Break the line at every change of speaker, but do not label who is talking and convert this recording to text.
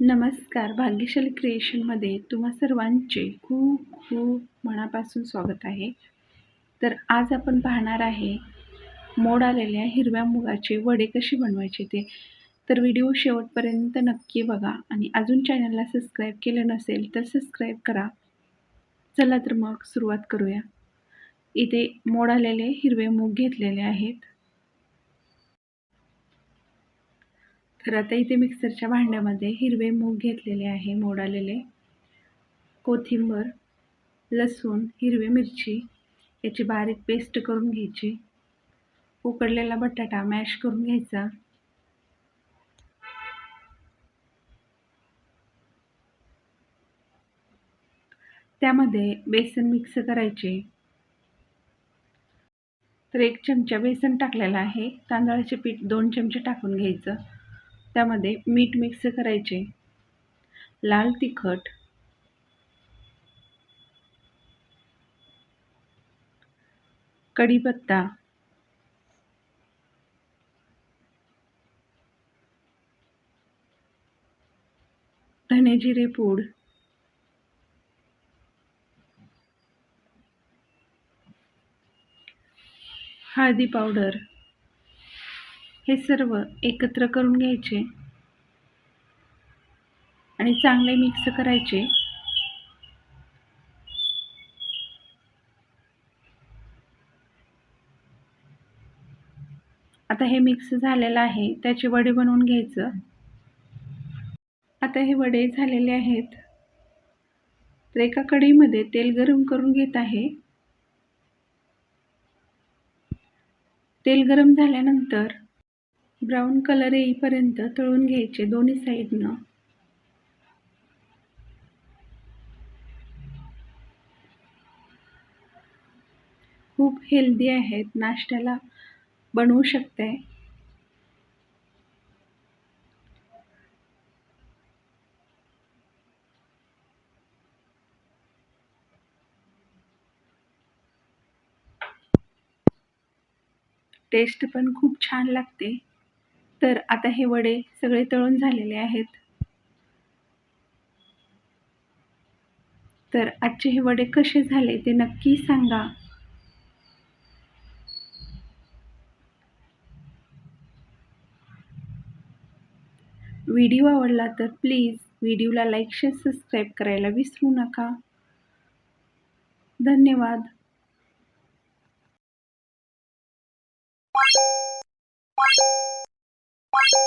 नमस्कार. भाग्यशाली क्रिएशनमध्ये तुम्हा सर्वांचे खूप खूप मनापासून स्वागत आहे. तर आज आपण पाहणार आहे मोड आलेल्या हिरव्या मुगाचे वडे कसे बनवायचे ते. तर व्हिडिओ शेवटपर्यंत नक्की बघा आणि अजून चॅनलला सबस्क्राईब केलं नसेल तर सबस्क्राईब करा. चला तर मग सुरुवात करूया. इथे मोड आलेले हिरवे मूग घेतलेले आहेत. तर आता इथे मिक्सरच्या भांड्यामध्ये हिरवे मूग घेतलेले आहे मोडालेले. कोथिंबर लसूण हिरवी मिरची याची बारीक पेस्ट करून घ्यायची. उकडलेला बटाटा मॅश करून घ्यायचा. त्यामध्ये बेसन मिक्स करायचे. तर एक चमचा बेसन टाकलेला आहे. तांदळाचे पीठ दोन चमचे टाकून घ्यायचं. त्यामध्ये मीठ मिक्स करायचे. लाल तिखट. कढीपत्ता. धने जिरे पूड. हळदी पावडर. हे सर्व एकत्र करून घ्यायचे. आणि चांगले मिक्स करायचे. आता हे मिक्स झालेलं आहे. त्याचे वडे बनवून घ्यायचं. आता हे वडे झालेले आहेत. तर एका कढईमध्ये तेल गरम करून घेत आहे. तेल गरम झाल्यानंतर ब्राऊन कलर येईपर्यंत तळून घ्यायचे दोन्ही साईडनं. खूप हेल्दी आहेत नाश्त्याला बनवू शकते टेस्ट पण खूप छान लागते. तर आता हे वडे सगळे तळून झालेले आहेत. तर आजचे हे वडे कसे झाले ते नक्की सांगा. व्हिडिओ आवडला तर प्लीज व्हिडिओला लाईक शेअर सबस्क्राईब करायला विसरू नका. धन्यवाद. Bye.